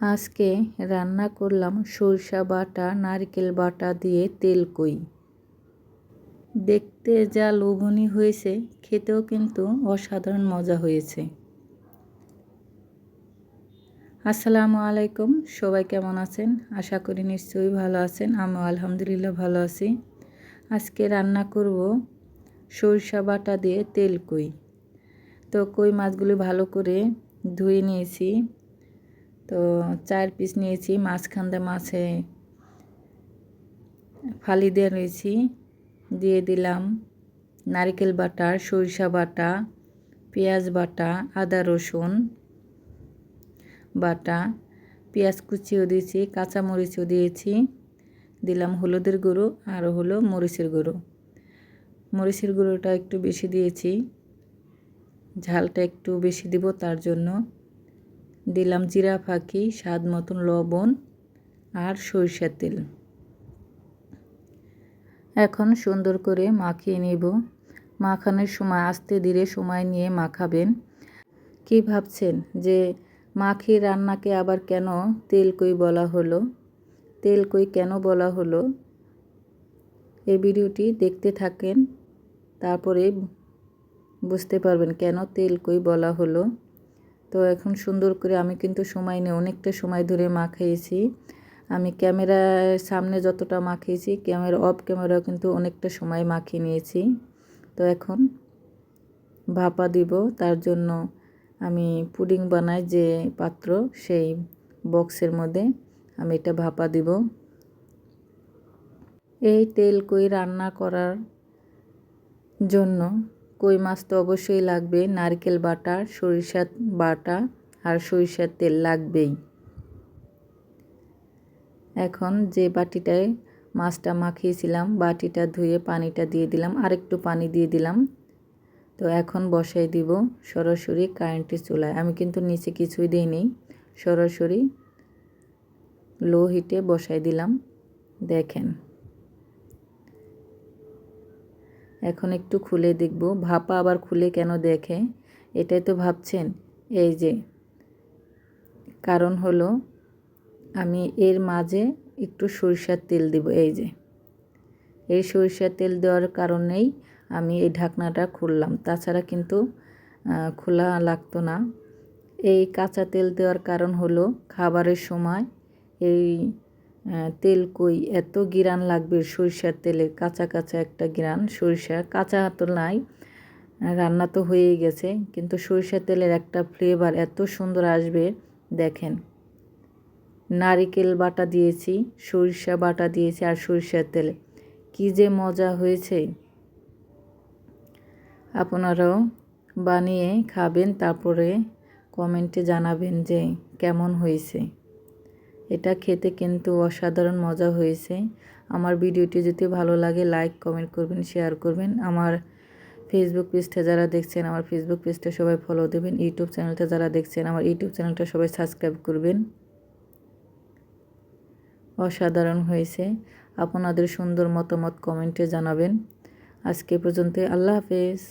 আজকে রান্না করলাম সরষা বাটা, নারকেল বাটা দিয়ে তেল কই। দেখতে যা লোভনীয় হয়েছে, খেতেও কিন্তু অসাধারণ মজা হয়েছে। আসসালামু আলাইকুম, সবাই কেমন আছেন? আশা করি নিশ্চয়ই ভালো আছেন আমি আলহামদুলিল্লাহ ভালো আছি। আজকে রান্না করব সরষা বাটা দিয়ে তেল কই। তো কই মাছগুলি ভালো করে ধুয়ে নিয়েছি। তো চার পিস নিয়েছি মাঝখানটা মাছে ফালি দিয়ে রয়েছি, দিয়ে দিলাম নারিকেল বাটা, সরিষা বাটা, পেঁয়াজ বাটা, আদা রসুন বাটা, পেঁয়াজ কুচিও দিয়েছি, কাঁচামরিচও দিয়েছি, দিলাম হলুদের গুঁড়ো আর হলো মরিচের গুঁড়ো। মরিচের গুঁড়োটা একটু বেশি দিয়েছি, ঝালটা একটু বেশি দিব তার জন্য। দিলাম জিরা, ফাঁকি, স্বাদ মতন লবণ আর সরিষার তেল। এখন সুন্দর করে মাখিয়ে নেব। মাখানোর সময়, আস্তে ধীরে সময় নিয়ে মাখাবেন। কি ভাবছেন যে মাখি রান্নাকে আবার কেন তেল কই বলা হলো? তেল কই কেন বলা হলো? এই ভিডিওটি দেখতে থাকেন, তারপরে বুঝতে পারবেন কেন তেল কই বলা হলো। তো এখন সুন্দর করে আমি কিন্তু সময় নিয়ে অনেকটা সময় ধরে মাখিয়েছি আমি ক্যামেরার সামনে যতটা মাখিয়েছি ক্যামেরা অফ ক্যামেরাও কিন্তু অনেকটা সময় মাখিয়ে নিয়েছি। তো এখন ভাপা দিব, তার জন্য আমি পুডিং বানাই যে পাত্র, সেই বক্সের মধ্যে আমি এটা ভাপা দিব। এই তেল কই রান্না করার জন্য কই মাছ তো অবশ্যই লাগবে। নারকেল বাটা, সরিষার বাটা আর সরিষার তেল লাগবেই। এখন যে বাটিটায় মাছটা মাখিয়েছিলাম, বাটিটা ধুয়ে পানিটা দিয়ে দিলাম, আরেকটু পানি দিয়ে দিলাম। তো এখন বসাই দিব সরাসরি কারেন্টের চুলায়। আমি কিন্তু নিচে কিছুই দিইনি, সরাসরি লো হিটে বসাই দিলাম। দেখেন। এখন একটু খুলে দেখব। ভাপা আবার খুলে কেন দেখে? এটাই তো ভাবছেন? এই যে। কারণ হলো, আমি এর মাঝে একটু সরিষার তেল দিব, এই যে। এই সরিষার তেল দেওয়ার কারণেই আমি এই ঢাকনাটা খুললাম। তাছাড়া কিন্তু খোলা লাগতো না। এই কাঁচা তেল দেওয়ার কারণ হলো, খাবারের সময় এই তেল কই? এত গিরান লাগবে সরিষার তেলের কাঁচা কাঁচা একটা গিরান, সরিষা। কাঁচা তো নাই, রান্না তো হয়েই গেছে, কিন্তু সরিষার তেলের একটা ফ্লেভার এত সুন্দর আসবে, দেখেন। নারিকেল বাটা দিয়েছি, সরিষা বাটা দিয়েছি আর সরিষার তেলে। কী যে মজা হয়েছে। আপনারাও বানিয়ে খাবেন, তারপরে কমেন্টে জানাবেন যে কেমন হয়েছে। এটা খেতে কিন্তু অসাধারণ মজা হয়েছে। আমার ভিডিওটি যদি ভালো লাগে লাইক কমেন্ট করবেন শেয়ার করবেন। আমার ফেসবুক পেজটা যারা দেখছেন, আমার ফেসবুক পেজটা সবাই ফলো দেবেন। ইউটিউব চ্যানেলটা যারা দেখছেন, আমার ইউটিউব চ্যানেলটা সবাই সাবস্ক্রাইব করবেন। অসাধারণ হয়েছে। আপনাদের সুন্দর মতামত কমেন্টে জানাবেন। আজকে পর্যন্ত আল্লাহ হাফেজ।